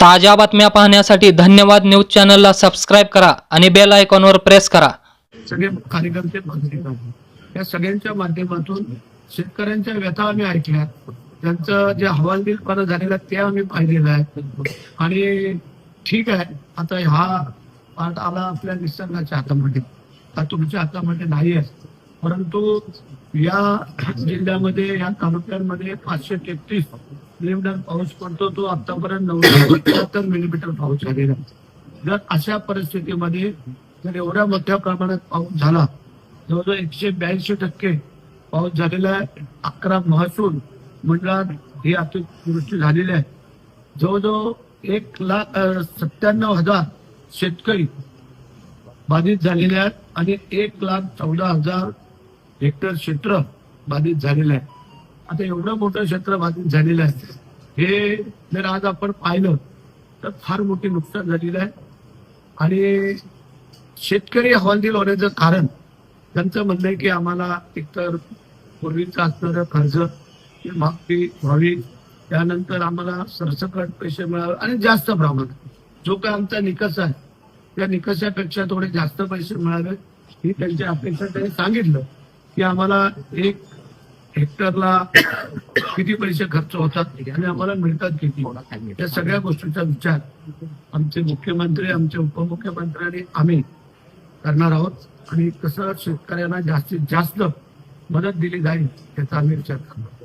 ताज्या बातम्या पाहण्यासाठी धन्यवाद न्यूज चॅनलला सबस्क्राईब करा आणि बेल आयकॉनवर प्रेस करा. सगळे कार्यकर्ते भाजले या सगळ्यांच्या माध्यमातून शेतकऱ्यांच्या व्यथा आम्ही ऐकल्या त्यांचं जे हवालदिलपणा झालेला ते आम्ही पाहिलेलं आहे. आणि ठीक आहे आता हा पार्ट आला आपल्या निसर्गाच्या हातामध्ये. हा तुमच्या हातामध्ये नाही आहे. परंतु या जिल्ह्यामध्ये या तालुक्यांमध्ये पाचशे तेहतीस मिलीमीटर पाऊस पडतो तो आतापर्यंत नऊशे मिलीमीटर पाऊस झालेला आहे. जर अशा परिस्थितीमध्ये जर एवढ्या मोठ्या प्रमाणात पाऊस झाला जवळजवळ एकशे ब्याऐंशी टक्के पाऊस झालेला आहे अकरा महसूल मंडळात ही अतिवृष्टी झालेली आहे. जवळजवळ एक लाख सत्त्याण्णव हजार शेतकरी बाधित झालेले आहेत आणि एक लाख चौदा हजार हेक्टर क्षेत्र बाधित झालेलं आहे. आता एवढं मोठं क्षेत्र बाधित झालेलं आहे. हे जर आज आपण पाहिलं तर फार मोठी नुकसान झालेलं आहे. आणि शेतकरी हवालदिल होण्याचं कारण त्यांचं म्हणणं आहे की आम्हाला एकतर पूर्वीचं असणारं कर्ज हे माफी व्हावी. त्यानंतर आम्हाला सरसकट पैसे मिळावे आणि जास्त प्रमाणात. जो काय आमचा निकष आहे त्या निकषापेक्षा थोडे जास्त पैसे मिळावे ही त्यांची अपेक्षा त्यांनी सांगितलं की आम्हाला एक हेक्टरला किती पैसे खर्च होतात आणि आम्हाला मिळतात किती? या सगळ्या गोष्टीचा विचार आमचे मुख्यमंत्री आमचे उपमुख्यमंत्री आणि आम्ही करणार आहोत. आणि कसं शेतकऱ्यांना जास्तीत जास्त मदत दिली जाईल याचा आम्ही विचार करणार